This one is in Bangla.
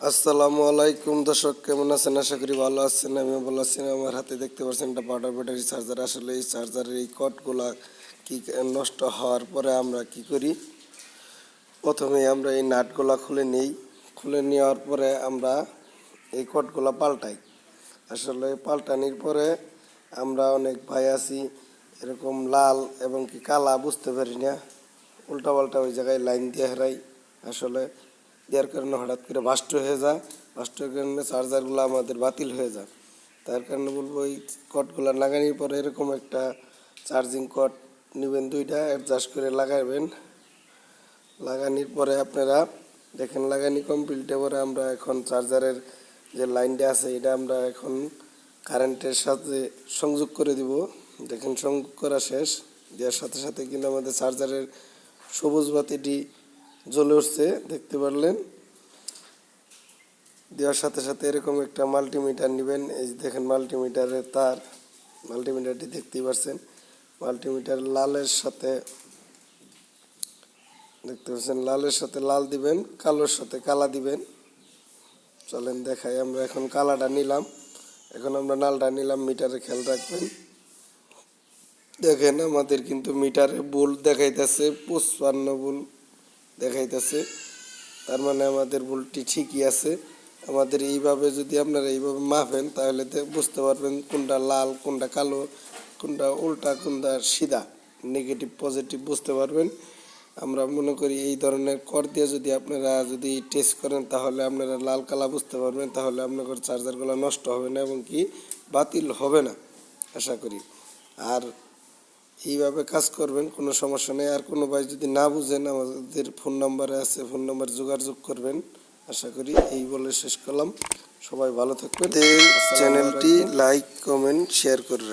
আসসালামু আলাইকুম দর্শক, কেমন আছেন? আশা করি ভালো আছেন আমি ভালো আছি। আমার হাতে দেখতে পাচ্ছেন একটা পাউডার ব্যাটারি চার্জার আসলে এই চার্জারের এই কটগুলা কি নষ্ট হওয়ার পরে আমরা কি করি? প্রথমে আমরা এই নাটগুলা খুলে নিই। খুলে নেওয়ার পরে আমরা এই কটগুলা পাল্টাই। আসলে পাল্টানির পরে আমরা অনেক ভাই আছি, এরকম লাল এবং কি কালা, বুঝতে পারি না। উল্টা পাল্টা ওই জায়গায় লাইন দিয়ে হারাই। আসলে দেওয়ার কারণে হঠাৎ করে বাস্ট হয়ে যায়। বাস্টের কারণে চার্জারগুলো আমাদের বাতিল হয়ে যায়। তার কারণে বলব, এই কটগুলো লাগানোর পরে এরকম একটা চার্জিং কট নেবেন, দুইটা অ্যাডজাস্ট করে লাগাবেন। লাগানোর পরে আপনারা দেখেন, লাগানি কমপ্লিটে পরে আমরা এখন চার্জারের যে লাইনটা আছে, এটা আমরা এখন কারেন্টের সাথে সংযোগ করে দিব। দেখেন, সংযোগ করা শেষ। দেওয়ার সাথে সাথে কিন্তু আমাদের চার্জারের সবুজ বাতিটি জ্বলে উঠছে, দেখতে পারলেন। দেওয়ার সাথে সাথে এরকম একটা মাল্টিমিটার নেবেন। এই যে দেখেন মাল্টিমিটারের তার, মাল্টিমিটারটি দেখতেই পাচ্ছেন মাল্টিমিটার লালের সাথে, দেখতে পাচ্ছেন, লালের সাথে লাল দিবেন, কালোর সাথে কালা দিবেন। চলেন দেখাই, আমরা এখন কালাটা নিলাম। এখন আমরা নালটা নিলাম, মিটারে খেয়াল রাখবেন। দেখেন আমাদের কিন্তু মিটারে বুল দেখাইতেছে, পঁচপান্ন বুল। দেখাইতেছে। তার মানে আমাদের ভুলটি ঠিকই আছে। আমাদের এইভাবে যদি আপনারা এইভাবে মাপেন, তাহলে বুঝতে পারবেন কোনটা লাল, কোনটা কালো, কোনটা উল্টা, কোনটা সিধা। নেগেটিভ, পজিটিভ বুঝতে পারবেন। আমরা মনে করি এই ধরনের কর দিয়ে যদি আপনারা যদি টেস্ট করেন, তাহলে আপনারা লাল কালা বুঝতে পারবেন, তাহলে আপনাদের চার্জারগুলো নষ্ট হবে না এবং কি বাতিল হবে না, আশা করি। আর এইভাবে কাজ করবেন কোনো সমস্যা নেই। আর কোনো ভাই যদি না বুঝেন আমাদের ফোন নাম্বারে আছে ফোন নাম্বার যোগাযোগ করবেন। আশা করি এই বলে শেষ করলাম। সবাই ভালো থাকবেন। চ্যানেলটি লাইক কমেন্ট শেয়ার করে।